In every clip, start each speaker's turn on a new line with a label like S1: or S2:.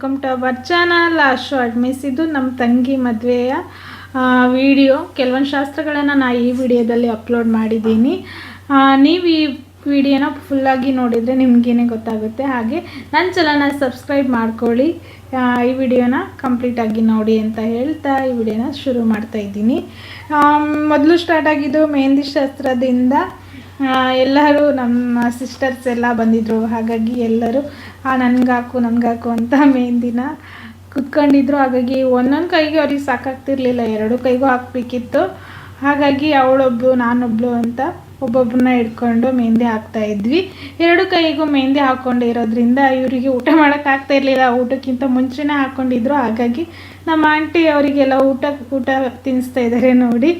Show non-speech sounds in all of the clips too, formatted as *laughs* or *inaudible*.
S1: Welcome to our channel ಆಶು ಅಡ್ಮಿಸ್ ಇದು ನಮ್ಮ ತಂಗಿ ಮದುವೆಯ ವಿಡಿಯೋ ಕೆಲವೊಂದು ಶಾಸ್ತ್ರಗಳನ್ನು ನಾನು ಈ ವಿಡಿಯೋದಲ್ಲಿ ಅಪ್ಲೋಡ್ ಮಾಡಿದ್ದೀನಿ. ನೀವು ಈ ವಿಡಿಯೋನ ಫುಲ್ಲಾಗಿ ನೋಡಿದರೆ ನಿಮಗೇನೆ ಗೊತ್ತಾಗುತ್ತೆ. ಹಾಗೆ ನನ್ನ ಚಲನ ಸಬ್ಸ್ಕ್ರೈಬ್ ಮಾಡ್ಕೊಳ್ಳಿ. ಈ ವಿಡಿಯೋನ ಕಂಪ್ಲೀಟಾಗಿ ನೋಡಿ ಅಂತ ಹೇಳ್ತಾ ಈ ವಿಡಿಯೋನ ಶುರು ಮಾಡ್ತಾ ಇದ್ದೀನಿ. ಮೊದಲು ಸ್ಟಾರ್ಟ್ ಆಗಿದ್ದು ಮೆಹಂದಿ ಶಾಸ್ತ್ರದಿಂದ ಎಲ್ಲರೂ ನಮ್ಮ ಸಿಸ್ಟರ್ಸ್ ಎಲ್ಲ ಬಂದಿದ್ದರು ಹಾಗಾಗಿ ಎಲ್ಲರೂ ಆ, ನನಗಾಕು, ನನ್ಗಾಕು ಅಂತ ಮೆಹಂದಿನ ಕುತ್ಕೊಂಡಿದ್ರು. ಹಾಗಾಗಿ ಒಂದೊಂದು ಕೈಗೆ ಅವ್ರಿಗೆ ಸಾಕಾಗ್ತಿರ್ಲಿಲ್ಲ. ಎರಡು ಕೈಗೂ ಹಾಕ್ಬೇಕಿತ್ತು. ಹಾಗಾಗಿ ಅವಳೊಬ್ಳು, ನಾನೊಬ್ಳು ಅಂತ ಒಬ್ಬೊಬ್ಬರನ್ನ ಹಿಡ್ಕೊಂಡು ಮೆಹಂದಿ ಹಾಕ್ತಾ ಇದ್ವಿ. ಎರಡು ಕೈಗೂ ಮೆಹಂದಿ ಹಾಕ್ಕೊಂಡಿರೋದ್ರಿಂದ ಇವರಿಗೆ ಊಟ ಮಾಡೋಕ್ಕಾಗ್ತಾ ಇರಲಿಲ್ಲ ಊಟಕ್ಕಿಂತ ಮುಂಚೆನೇ ಹಾಕ್ಕೊಂಡಿದ್ರು ಹಾಗಾಗಿ ನಮ್ಮ ಆಂಟಿ ಅವರಿಗೆಲ್ಲ ಊಟ ಊಟ ತಿನ್ನಿಸ್ತಾ ಇದ್ದಾರೆ ನೋಡಿ.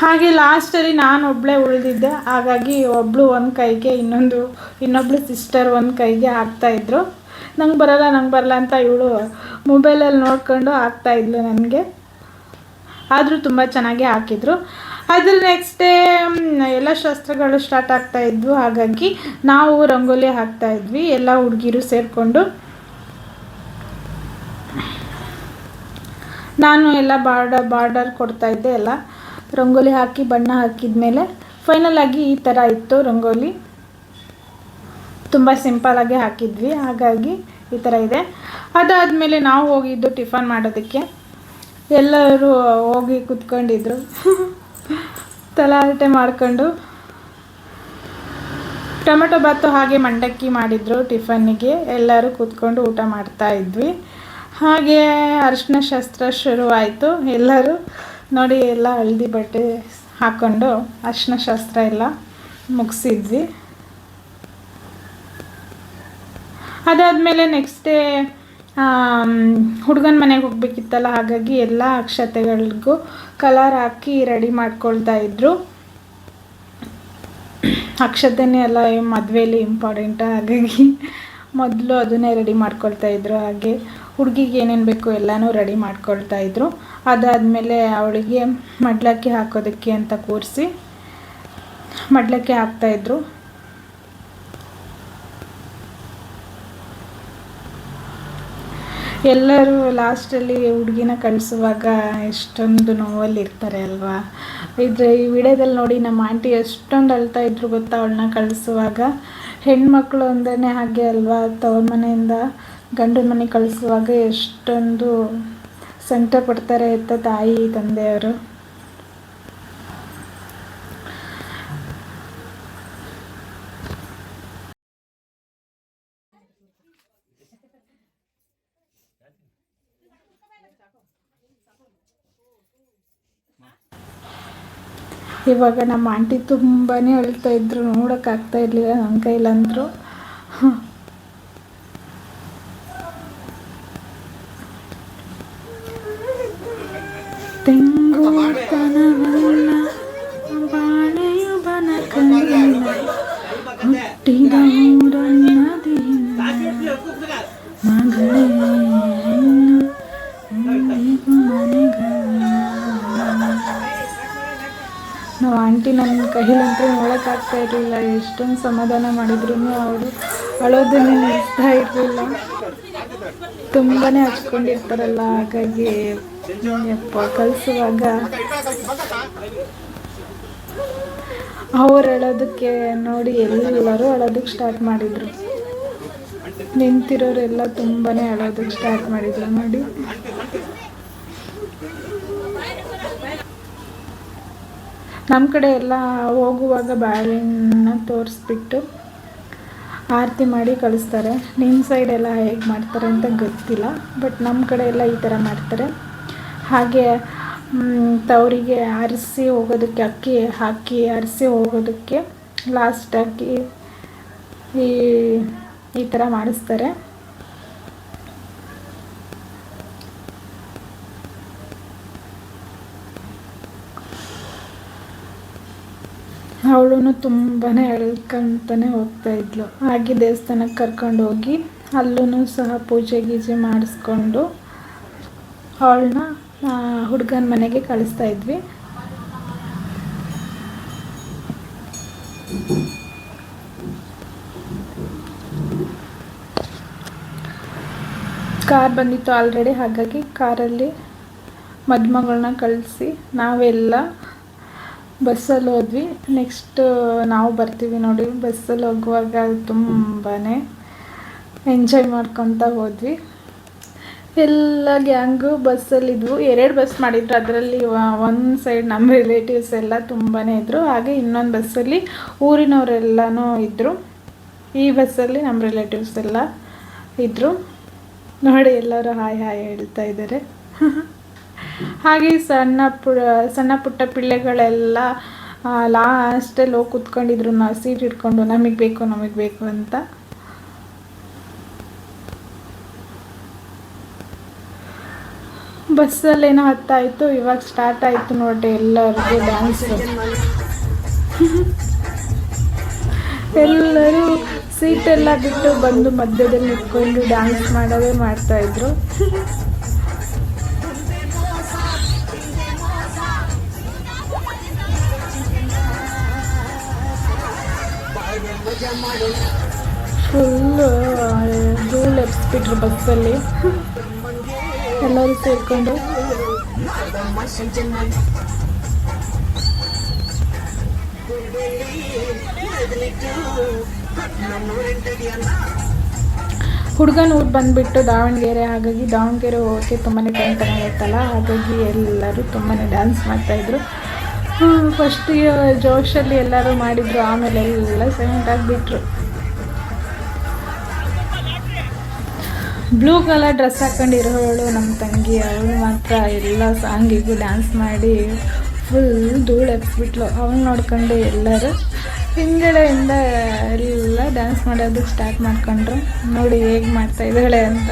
S1: ಹಾಗೆ ಲಾಸ್ಟಲ್ಲಿ ನಾನು ಒಬ್ಬಳೇ ಉಳಿದಿದ್ದೆ. ಹಾಗಾಗಿ ಒಬ್ಬಳು ಒಂದು ಕೈಗೆ, ಇನ್ನೊಂದು, ಇನ್ನೊಬ್ಳು ಸಿಸ್ಟರ್ ಒಂದು ಕೈಗೆ ಹಾಕ್ತಾಯಿದ್ರು ನಂಗೆ ಬರಲ್ಲ ನಂಗೆ ಬರಲ್ಲ ಅಂತ ಇವಳು ಮೊಬೈಲಲ್ಲಿ ನೋಡ್ಕೊಂಡು ಹಾಕ್ತಾಯಿದ್ಲು ನನಗೆ. ಆದರೂ ತುಂಬ ಚೆನ್ನಾಗಿ ಹಾಕಿದ್ರು. ಅದ್ರ ನೆಕ್ಸ್ಟ್ ಡೇ ಎಲ್ಲ ಶಾಸ್ತ್ರಗಳು ಸ್ಟಾರ್ಟ್ ಆಗ್ತಾ ಇದ್ವು. ಹಾಗಾಗಿ ನಾವು ರಂಗೋಲಿ ಹಾಕ್ತಾ ಇದ್ವಿ. ಎಲ್ಲ ಹುಡುಗಿರು ಸೇರಿಕೊಂಡು. ನಾನು ಎಲ್ಲ ಬಾರ್ಡರ್ ಬಾರ್ಡರ್ ಕೊಡ್ತಾ ಇದ್ದೆ ಎಲ್ಲ. ರಂಗೋಲಿ ಹಾಕಿ, ಬಣ್ಣ ಹಾಕಿದ ಮೇಲೆ ಫೈನಲ್ ಆಗಿ ಈ ಥರ ಇತ್ತು ರಂಗೋಲಿ. ತುಂಬ ಸಿಂಪಲಾಗಿ ಹಾಕಿದ್ವಿ. ಹಾಗಾಗಿ ಈ ಥರ ಇದೆ. ಅದಾದಮೇಲೆ ನಾವು ಹೋಗಿದ್ದು ಟಿಫನ್ ಮಾಡೋದಕ್ಕೆ. ಎಲ್ಲರೂ ಹೋಗಿ ಕುತ್ಕೊಂಡಿದ್ರು. *laughs* ತಲಾಟೆ ಮಾಡ್ಕೊಂಡು. ಟೊಮೆಟೊ ಬಾತು ಹಾಗೆ ಮಂಡಕ್ಕಿ ಮಾಡಿದ್ರು ಟಿಫನ್ನಿಗೆ. ಎಲ್ಲರೂ ಕೂತ್ಕೊಂಡು ಊಟ ಮಾಡ್ತಾ ಇದ್ವಿ. ಹಾಗೆ ಅರಿಶಿನ ಶಾಸ್ತ್ರ ಶುರುವಾಯಿತು ಎಲ್ಲರೂ. ನೋಡಿ, ಎಲ್ಲ ಹಳದಿ ಬಟ್ಟೆ ಹಾಕ್ಕೊಂಡು ಅರಿಶಿನ ಶಾಸ್ತ್ರ ಎಲ್ಲ ಮುಗಿಸಿದ್ವಿ. ಅದಾದಮೇಲೆ ನೆಕ್ಸ್ಟ್ ಡೇ ಹುಡುಗನ ಮನೆಗೆ ಹೋಗ್ಬೇಕಿತ್ತಲ್ಲ, ಹಾಗಾಗಿ ಎಲ್ಲ ಅಕ್ಷತೆಗಳಿಗೂ ಕಲರ್ ಹಾಕಿ ರೆಡಿ ಮಾಡ್ಕೊಳ್ತಾ ಇದ್ರು. ಅಕ್ಷತೆನೇ ಎಲ್ಲ ಮದುವೆಯಲ್ಲಿ ಇಂಪಾರ್ಟೆಂಟ್ ಹಾಗಾಗಿ ಮೊದಲು ಅದನ್ನೇ ರೆಡಿ ಮಾಡ್ಕೊಳ್ತಾ ಇದ್ರು ಹಾಗೆ. ಹುಡುಗಿಗೆ ಏನೇನು ಬೇಕು ಎಲ್ಲನೂ ರೆಡಿ ಮಾಡ್ಕೊಳ್ತಾ ಇದ್ರು. ಅದಾದಮೇಲೆ ಅವಳಿಗೆ ಮಡ್ಲಕ್ಕಿ ಹಾಕೋದಕ್ಕೆ ಅಂತ ಕೂರಿಸಿ ಮಡ್ಲಕ್ಕಿ ಹಾಕ್ತಾಯಿದ್ರು ಎಲ್ಲರೂ ಲಾಸ್ಟಲ್ಲಿ ಹುಡುಗಿನ ಕಳಿಸುವಾಗ ಎಷ್ಟೊಂದು ನೋವಲ್ಲಿ ಇರ್ತಾರೆ ಅಲ್ವಾ? ಇದ್ರೆ ಈ ವಿಡಿಯೋದಲ್ಲಿ ನೋಡಿ ನಮ್ಮ ಆಂಟಿ ಎಷ್ಟೊಂದು ಅಳ್ತಾ ಇದ್ರು ಗೊತ್ತಾ? ಅವಳನ್ನ ಕಳಿಸುವಾಗ. ಹೆಣ್ಮಕ್ಳು ಅಂದೇ ಹಾಗೆ ಅಲ್ವಾ? ತವ್ರ ಮನೆಯಿಂದ ಗಂಡನ ಮನೆ ಕಳಿಸುವಾಗ ಎಷ್ಟೊಂದು ಸಂಕಟ ಪಡ್ತಾರೆ ಅಂತ ತಾಯಿ, ತಂದೆಯವರು. ಇವಾಗ ನಮ್ಮ ಆಂಟಿ ತುಂಬಾ ಅಳ್ತಾ ಇದ್ರು, ನೋಡೋಕ್ಕಾಗ್ತಾ ಇರಲಿಲ್ಲ ನನ್ನ ಕೈಲಂದ್ರು ತೆಂಗುತನವಲ್ಲ, ಬಾಳೆಯು ಬನಕಲ್ಲ ಹುಟ್ಟಿದ ಊರನ್ನದಿಲ್ಲ ಮಗಳೇ ನಾವು ಆಂಟಿ ನನ್ನ ಕೈಲಂತೂ ನೋಡೋಕ್ಕಾಗ್ತಾ ಇರಲಿಲ್ಲ, ಎಷ್ಟೊಂದು ಸಮಾಧಾನ ಮಾಡಿದ್ರು ಅವರು. ಅಳೋದನ್ನು ನಿಲ್ಲಿಸ್ತಾ ಇರಲಿಲ್ಲ. ತುಂಬಾ ಹಚ್ಕೊಂಡಿರ್ತಾರಲ್ಲ, ಹಾಗಾಗಿ ಯಪ್ಪ, ಕಲಿಸುವಾಗ. ಅವ್ರು ಅಳೋದಕ್ಕೆ ನೋಡಿ ಎಲ್ಲರೂ ಅಳೋದಕ್ಕೆ ಸ್ಟಾರ್ಟ್ ಮಾಡಿದರು. ನಿಂತಿರೋರೆಲ್ಲ ತುಂಬಾ ಅಳೋದಕ್ಕೆ ಸ್ಟಾರ್ಟ್ ಮಾಡಿದ್ರು, ನೋಡಿ. ನಮ್ಮ ಕಡೆ ಎಲ್ಲ ಹೋಗುವಾಗ ಬಾಳೆಹಣ್ಣನ್ನ ತೋರಿಸ್ಬಿಟ್ಟು ಆರತಿ ಮಾಡಿ ಕಳಿಸ್ತಾರೆ. ನಿಮ್ಮ ಸೈಡೆಲ್ಲ ಹೇಗೆ ಮಾಡ್ತಾರೆ ಅಂತ ಗೊತ್ತಿಲ್ಲ ಬಟ್ ನಮ್ಮ ಕಡೆ ಎಲ್ಲ ಈ ಥರ ಮಾಡ್ತಾರೆ. ಹಾಗೆ ತವರಿಗೆ ಅರಿಸಿ ಹೋಗೋದಕ್ಕೆ, ಅಕ್ಕಿ ಹಾಕಿ ಅರಿಸಿ ಹೋಗೋದಕ್ಕೆ ಲಾಸ್ಟಾಗಿ ಈ ಈ ಥರ ಮಾಡಿಸ್ತಾರೆ. ಅವಳು ತುಂಬಾ ಎಳ್ಕೊಂತಾನೆ ಹೋಗ್ತಾ ಇದ್ಲು. ಹಾಗೆ ದೇವಸ್ಥಾನಕ್ಕೆ ಕರ್ಕೊಂಡು ಹೋಗಿ ಅಲ್ಲೂ ಸಹ ಪೂಜೆ ಗೀಜೆ ಮಾಡಿಸ್ಕೊಂಡು ಅವಳನ್ನ ಹುಡುಗನ ಮನೆಗೆ ಕಳಿಸ್ತಾ ಇದ್ವಿ. ಕಾರ್ ಬಂದಿತ್ತು ಆಲ್ರೆಡಿ, ಹಾಗಾಗಿ ಕಾರಲ್ಲಿ ಮದುಮಗಳನ್ನ ಕಳಿಸಿ ನಾವೆಲ್ಲ ಬಸ್ಸಲ್ಲಿ ಹೋದ್ವಿ. ನೆಕ್ಸ್ಟ್ ನಾವು ಬರ್ತೀವಿ ನೋಡಿ, ಬಸ್ಸಲ್ಲಿ ಹೋಗುವಾಗ ತುಂಬಾ ಎಂಜಾಯ್ ಮಾಡ್ಕೊತಾ ಹೋದ್ವಿ. ಎಲ್ಲ ಗ್ಯಾಂಗು ಬಸ್ಸಲ್ಲಿದ್ವು ಎರಡು ಬಸ್ ಮಾಡಿದ್ರು. ಅದರಲ್ಲಿ ಒಂದು ಸೈಡ್ ನಮ್ಮ ರಿಲೇಟಿವ್ಸ್ ಎಲ್ಲ ತುಂಬಾ ಇದ್ದರು ಹಾಗೆ ಇನ್ನೊಂದು ಬಸ್ಸಲ್ಲಿ ಊರಿನವರೆಲ್ಲನೂ ಇದ್ದರು ಈ ಬಸ್ಸಲ್ಲಿ ನಮ್ಮ ರಿಲೇಟಿವ್ಸ್ ಎಲ್ಲ ಇದ್ದರು ನೋಡಿ, ಎಲ್ಲರೂ ಹಾಯ್ ಹಾಯ್ ಹೇಳ್ತಾ ಇದ್ದಾರೆ *laughs* ಹಾಗೆ ಸಣ್ಣ ಪು ಸಣ್ಣ ಪುಟ್ಟ ಪಿಳ್ಳೆಗಳೆಲ್ಲ ಲಾಸ್ಟಲ್ಲಿ ಹೋಗಿ ಕುತ್ಕೊಂಡಿದ್ರು. ನಾವು ಸೀಟ್ ಇಟ್ಕೊಂಡು ನಮಗೆ ಬೇಕು ನಮಗೆ ಬೇಕು ಅಂತ. ಬಸ್ಸಲ್ಲೇನೋ ಹತ್ತಾಯಿತು, ಇವಾಗ ಸ್ಟಾರ್ಟ್ ಆಯಿತು ನೋಡ್ರಿ ಎಲ್ಲರಿಗೂ ಡ್ಯಾನ್ಸ್ ಎಲ್ಲರೂ ಸೀಟೆಲ್ಲ ಬಿಟ್ಟು ಬಂದು ಮಧ್ಯದಲ್ಲಿ ನಿಂತ್ಕೊಂಡು ಡ್ಯಾನ್ಸ್ ಮಾಡೋದೇ ಮಾಡ್ತಾಯಿದ್ರು ಫುಲ್ಲು ಧೂಳು ಎಬ್ಸ್ಬಿಟ್ರು ಬಸ್ಸಲ್ಲಿ. ಎಲ್ಲರೂ ಸೇರಿಕೊಂಡು. ಹುಡುಗನ ಊರು ಬಂದುಬಿಟ್ಟು ದಾವಣಗೆರೆ, ಹಾಗಾಗಿ ದಾವಣಗೆರೆ ಹೋಗೋಕ್ಕೆ ತುಂಬಾ ಟೈಮ್ ತಗೊಂಡಿತ್ತಲ್ಲ ಹಾಗಾಗಿ ಎಲ್ಲರೂ ತುಂಬಾ ಡ್ಯಾನ್ಸ್ ಮಾಡ್ತಾಯಿದ್ರು ಫಸ್ಟ್ ಜೋಶಲ್ಲಿ ಎಲ್ಲರೂ ಮಾಡಿದರು, ಆಮೇಲೆ ಎಲ್ಲ ಸೈಲೆಂಟ್ ಆಗಿಬಿಟ್ರು ಬ್ಲೂ ಕಲರ್ ಡ್ರೆಸ್ ಹಾಕೊಂಡಿರೋಳು ನಮ್ಮ ತಂಗಿ, ಅವಳು ಮಾತ್ರ ಎಲ್ಲ ಸಾಂಗಿಗೂ ಡ್ಯಾನ್ಸ್ ಮಾಡಿ ಫುಲ್ ಧೂಳು ಎಪ್ಪಿಟ್ಲು ಅವಳು ನೋಡ್ಕೊಂಡು ಎಲ್ಲರೂ. ಹಿಂಗಡೆಯಿಂದ ಎಲ್ಲ ಡ್ಯಾನ್ಸ್ ಮಾಡೋದಕ್ಕೆ ಸ್ಟಾರ್ಟ್ ಮಾಡ್ಕೊಂಡ್ರು. ನೋಡಿ ಹೇಗೆ ಮಾಡ್ತಾ ಇದ್ದಾಳೆ ಅಂತ.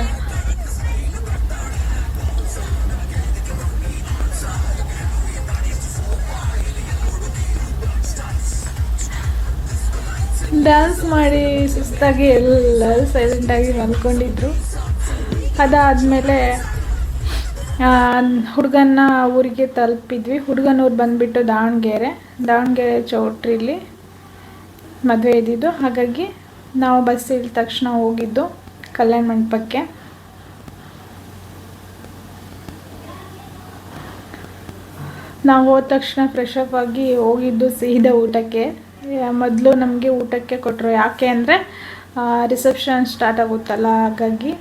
S1: ಡ್ಯಾನ್ಸ್ ಮಾಡಿ ಸುಸ್ತಾಗಿ ಎಲ್ಲರೂ ಸೈಲೆಂಟಾಗಿ ಮಲ್ಕೊಂಡಿದ್ರು. ಅದಾದಮೇಲೆ ಹುಡುಗನ್ನ ಊರಿಗೆ ತಲುಪಿದ್ವಿ. ಹುಡುಗನ ಊರು ಬಂದುಬಿಟ್ಟು ದಾವಣಗೆರೆ. ದಾವಣಗೆರೆ ಚೌಟ್ರಿಲಿ ಮದುವೆ ಇದ್ದಿದ್ದು. ಹಾಗಾಗಿ ನಾವು ಬಸ್ ತಕ್ಷಣ ಹೋಗಿದ್ದು ಕಲ್ಯಾಣ ಮಂಟಪಕ್ಕೆ. ನಾವು ಹೋದ ತಕ್ಷಣ ಫ್ರೆಶ್ ಅಪ್ ಆಗಿ ಹೋಗಿದ್ದು ಸೀದಾ ಊಟಕ್ಕೆ. ಮೊದಲು ನಮಗೆ ಊಟಕ್ಕೆ ಕೊಟ್ಟರು ಯಾಕೆ ಅಂದರೆ ರಿಸೆಪ್ಷನ್ ಸ್ಟಾರ್ಟ್ ಆಗುತ್ತಲ್ಲ. ಹಾಗಾಗಿ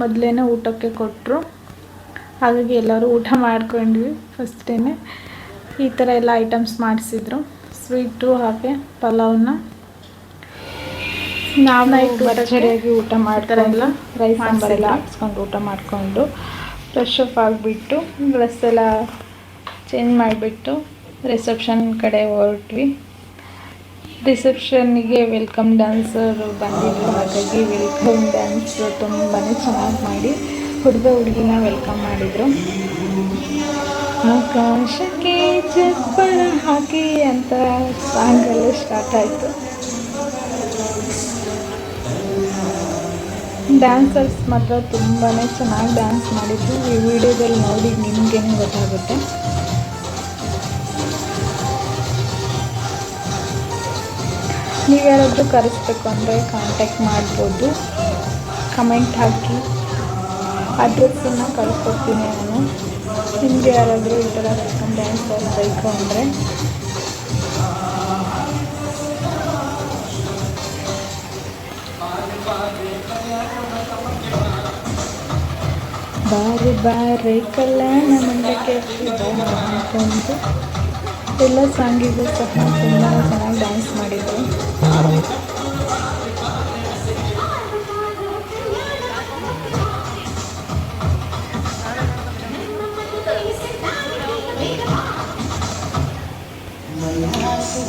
S1: ಮೊದಲೇ ಊಟಕ್ಕೆ ಕೊಟ್ಟರು ಹಾಗಾಗಿ ಎಲ್ಲರೂ ಊಟ ಮಾಡ್ಕೊಂಡ್ವಿ ಫಸ್ಟೇ ಈ ಥರ ಎಲ್ಲ ಐಟಮ್ಸ್ ಮಾಡಿಸಿದ್ರು. ಸ್ವೀಟು ಹಾಗೆ ಪಲಾವ್ನ. ನಾವು ನೈಟ್ ಊಟ ಊಟ ಮಾಡ್ತಾರಲ್ಲ ರೈಸ್ ಸಾಂಬಾರೆಲ್ಲ ಹಾಕ್ಸ್ಕೊಂಡು ಊಟ ಮಾಡಿಕೊಂಡು ಫ್ರೆಶ್ ಅಪ್ ಆಗಿಬಿಟ್ಟು ಡ್ರೆಸ್ ಎಲ್ಲ ಚೇಂಜ್ ಮಾಡಿಬಿಟ್ಟು ರಿಸೆಪ್ಷನ್ ಕಡೆ ಹೊರಟ್ವಿ. ರಿಸೆಪ್ಷನ್ನಿಗೆ ವೆಲ್ಕಮ್ ಡ್ಯಾನ್ಸರು ಬಂದಿದ್ರು. ಹಾಗಾಗಿ ವೆಲ್ಕಮ್ ಡ್ಯಾನ್ಸ್ ತುಂಬಾ ಚೆನ್ನಾಗಿ ಮಾಡಿ ಹುಡುಗ ಹುಡುಗಿನ ವೆಲ್ಕಮ್ ಮಾಡಿದರು. ಆಕಾಶಕ್ಕೆ ಚಪ್ಪಳ ಹಾಕಿ ಅಂತ ಸಾಂಗಲ್ಲೂ ಸ್ಟಾರ್ಟ್ ಆಯಿತು. ಡ್ಯಾನ್ಸರ್ಸ್ ಮಾತ್ರ ತುಂಬಾ ಚೆನ್ನಾಗಿ ಡ್ಯಾನ್ಸ್ ಮಾಡಿದ್ದು ಈ ವಿಡಿಯೋದಲ್ಲಿ ನೋಡಿ ನಿಮಗೇನು ಗೊತ್ತಾಗುತ್ತೆ. ನೀವು ಯಾರಾದರೂ ಕರೆಸ್ಬೇಕು ಅಂದರೆ ಕಾಂಟ್ಯಾಕ್ಟ್ ಮಾಡ್ಬೋದು. ಕಮೆಂಟ್ ಹಾಕಿ. ಅಡ್ರೆಸ್ಸನ್ನು ಕಳ್ಸ್ಕೊಡ್ತೀನಿ ನಾನು. ನಿಮಗೆ ಯಾರಾದರೂ ಈ ಥರ ಡ್ಯಾನ್ಸ್ ಬೇಕು ಅಂದರೆ. ಬಾರಿ ಬಾರಿ ಕಲ್ಯಾಣ ಮಂಡಕ್ಕೆ ಎಲ್ಲ ಸಾಂಗಿಗೂ ಸಹ ತುಂಬ ಚೆನ್ನಾಗಿ ಡ್ಯಾನ್ಸ್ ಮಾಡಿದ್ರು.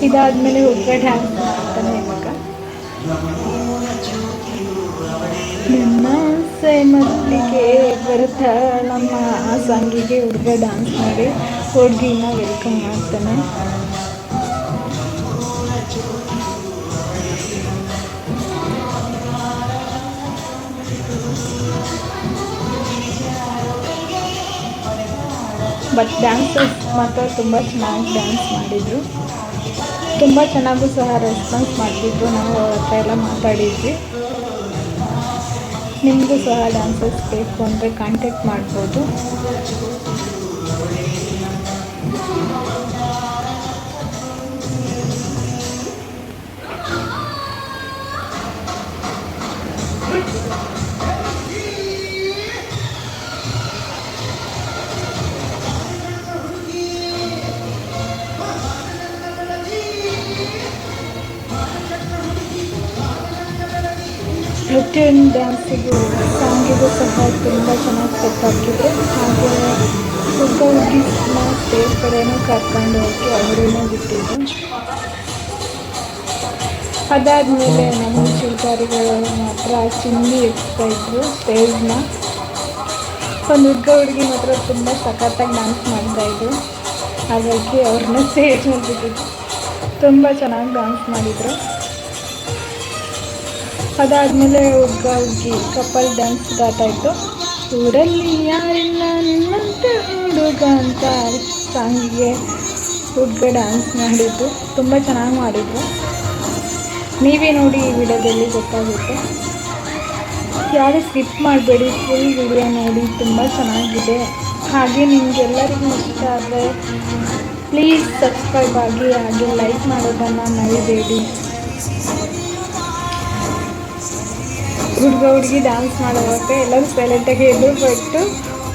S1: ಇದಾದ್ಮೇಲೆ ಹುಡುಗ ಡ್ಯಾನ್ಸ್ ಮಾಡ್ತಾನೆ ಇವಾಗ. ನನ್ನ ಆಸೆ ಮಲ್ಲಿಗೆ ಬರ್ತಾಳಮ್ಮ ಆ ಸಾಂಗಿಗೆ ಹುಡುಗ ಡ್ಯಾನ್ಸ್ ಮಾಡಿ, ಹುಡುಗಿನ ವೆಲ್ಕಮ್ ಮಾಡ್ತಾನೆ. ಬಟ್ ಡ್ಯಾನ್ಸಸ್ ಮಾತ್ರ ತುಂಬ ಚೆನ್ನಾಗಿ ಡ್ಯಾನ್ಸ್ ಮಾಡಿದರು. ತುಂಬ ಚೆನ್ನಾಗೂ ಸಹ ರೆಸ್ಪಾನ್ಸ್ ಮಾಡ್ತಿದ್ರು ನಾವು ಅವ್ರ ಹತ್ರ ಎಲ್ಲ ಮಾತಾಡಿದ್ವಿ. ನಿಮಗೂ ಸಹ ಡ್ಯಾನ್ಸಸ್ ಬೇಕು ಅಂದರೆ ಕಾಂಟ್ಯಾಕ್ಟ್ ಮಾಡ್ಬೋದು. ಪ್ರತಿಯೊಂದು ಡ್ಯಾನ್ಸಿಗೂ ಸಾಂಗಿಗೂ ಸಹ ತುಂಬ ಚೆನ್ನಾಗಿ ಸೆಟ್ ಹಾಕಿದ್ರು. ಹಾಗೆ ಹುಡುಗ ಹುಡುಗಿನ ಸ್ಟೇಜ್ ಕಡೆನೂ ಕರ್ಕೊಂಡು ಹೋಗಿ ಅವರೇನೂ ಬಿಟ್ಟಿದ್ದು ಅದಾದಮೇಲೆ ನಮ್ಮ ಶಿಲ್ಪಾರಿಗಳು ಮಾತ್ರ ಚಿನ್ನಿ ಇಡ್ತಾ ಇದ್ರು ಸ್ಟೇಜ್ನ ಒಂದು ಹುಡುಗ ಹುಡುಗಿ ಮಾತ್ರ ತುಂಬ ಸಖತ್ತಾಗಿ ಡ್ಯಾನ್ಸ್ ಮಾಡ್ತಾ ಮಾಡ್ತಾಯಿದ್ರು ಹಾಗಾಗಿ ಅವ್ರನ್ನ *laughs* ಸ್ಟೇಜ್ ಮೇಲೆ ಬಿಟ್ಟಿದ್ರು. ತುಂಬ ಚೆನ್ನಾಗಿ ಡ್ಯಾನ್ಸ್ ಮಾಡಿದರು. ಅದಾದಮೇಲೆ ಒಬ್ಬ ಹುಡುಗಿ ಕಪಲ್ ಡ್ಯಾನ್ಸ್ ಸ್ಟಾರ್ಟ್ ಆಯಿತು ಊರಲ್ಲಿ ಯಾರಿಲ್ಲ ನಿನ್ನಂತ ಹುಡುಗ ಅಂತ ಸಾಂಗಿಗೆ ಹುಡುಗ ಡ್ಯಾನ್ಸ್ ಮಾಡಿದ್ದು. ತುಂಬ ಚೆನ್ನಾಗಿ ಮಾಡಿದ್ರು. ನೀವೇ ನೋಡಿ ಈ ವಿಡಿಯೋದಲ್ಲಿ ಗೊತ್ತಾಗುತ್ತೆ. ಯಾರು ಸ್ಕಿಪ್ ಮಾಡಬೇಡಿ ಫುಲ್ ವಿಡಿಯೋ ನೋಡಿ ತುಂಬ ಚೆನ್ನಾಗಿದೆ. ಹಾಗೆ ನಿಮಗೆಲ್ಲರಿಗೂ ಇಷ್ಟ ಆದರೆ ಪ್ಲೀಸ್ ಸಬ್ಸ್ಕ್ರೈಬ್ ಆಗಿ ಹಾಗೆ ಲೈಕ್ ಮಾಡೋದನ್ನು ಮರಿಬೇಡಿ. ಹುಡುಗ ಹುಡುಗಿ ಡ್ಯಾನ್ಸ್ ಮಾಡುವಾಗ ಎಲ್ಲರೂ ಸೈಲೆಂಟಾಗಿ ಎದುರು ಬಿಟ್ಟು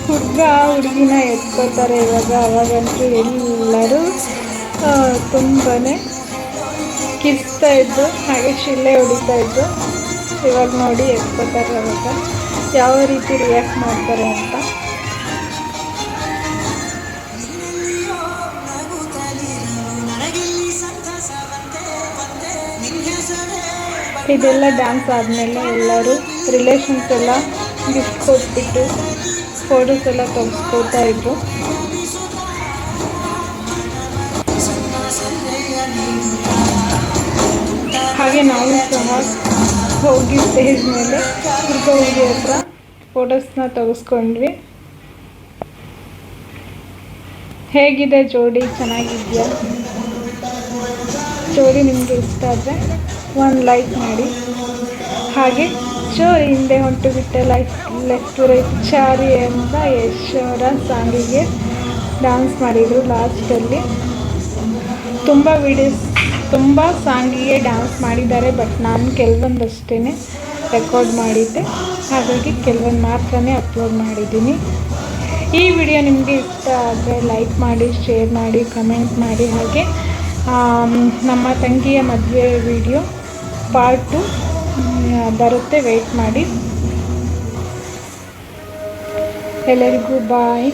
S1: ಹುಡುಗ ಹುಡುಗಿನ ಎತ್ಕೋತಾರೆ ಇವಾಗ. ಅವಾಗಂತೂ ಎಲ್ಲರೂ ತುಂಬಾ ಕಿರ್ತಾ ಇದ್ದು ಹಾಗೆ ಶಿಲೆ ಹೊಡಿತಾ ಇದ್ದು ಇವಾಗ ನೋಡಿ ಎತ್ಕೋತಾರೆ ಅವಾಗ. ಯಾವ ರೀತಿ ರಿಯಾಕ್ಟ್ ಮಾಡ್ತಾರೆ ಅಂತ. ಇದೆಲ್ಲ ಡ್ಯಾನ್ಸ್ ಆದಮೇಲೆ ಎಲ್ಲರೂ ರಿಲೇಷನ್ಸ್ ಎಲ್ಲ ಗಿಫ್ಟ್ ಕೊಟ್ಬಿಟ್ಟು ಫೋಟೋಸ್ ಎಲ್ಲ ತೆಗೆಸ್ಕೊಳ್ತಾ ಇದ್ರು. ಹಾಗೆ ನಾವು ಸಹ ಹೋಗಿ ಸ್ಟೇಜ್ ಮೇಲೆ ಹುಡುಗ ಹುಡುಗಿ ಹತ್ರ ಫೋಟೋಸ್ನ ತೆಗೆಸ್ಕೊಂಡ್ವಿ. ಹೇಗಿದೆ ಜೋಡಿ? ಚೆನ್ನಾಗಿದೆಯಾ? ಜೋಡಿ ನಿಮಗೆ ಇಷ್ಟ ಆದರೆ? ಒಂದು ಲೈಕ್ ಮಾಡಿ. ಹಾಗೆ ಚೋರಿ ಹಿಂದೆ ಹೊಂಟು ಬಿಟ್ಟೆ ಲೈಫ್ ಲೆಫ್ಟ್ ರೈಟ್ ಚಾರಿ ಅಂತ ಯಶೋರ ಸಾಂಗಿಗೆ ಡ್ಯಾನ್ಸ್ ಮಾಡಿದರು ಲಾಸ್ಟಲ್ಲಿ ತುಂಬ ವಿಡಿಯೋಸ್ ತುಂಬ ಸಾಂಗಿಗೆ ಡ್ಯಾನ್ಸ್ ಮಾಡಿದ್ದಾರೆ ಬಟ್ ನಾನು ಕೆಲವೊಂದಷ್ಟೇ ರೆಕಾರ್ಡ್ ಮಾಡಿದ್ದೆ. ಹಾಗಾಗಿ ಕೆಲವೊಂದು ಮಾತ್ರನೇ ಅಪ್ಲೋಡ್ ಮಾಡಿದ್ದೀನಿ. ಈ ವಿಡಿಯೋ ನಿಮಗೆ ಇಷ್ಟ ಆದರೆ ಲೈಕ್ ಮಾಡಿ ಶೇರ್ ಮಾಡಿ ಕಮೆಂಟ್ ಮಾಡಿ, ಹಾಗೆ ನಮ್ಮ ತಂಗಿಯ ಮದುವೆ ವಿಡಿಯೋ ಪಾರ್ಟು ಬರುತ್ತೆ. ವೆಯ್ಟ್ ಮಾಡಿ. ಎಲ್ಲರಿಗೂ ಬಾಯ್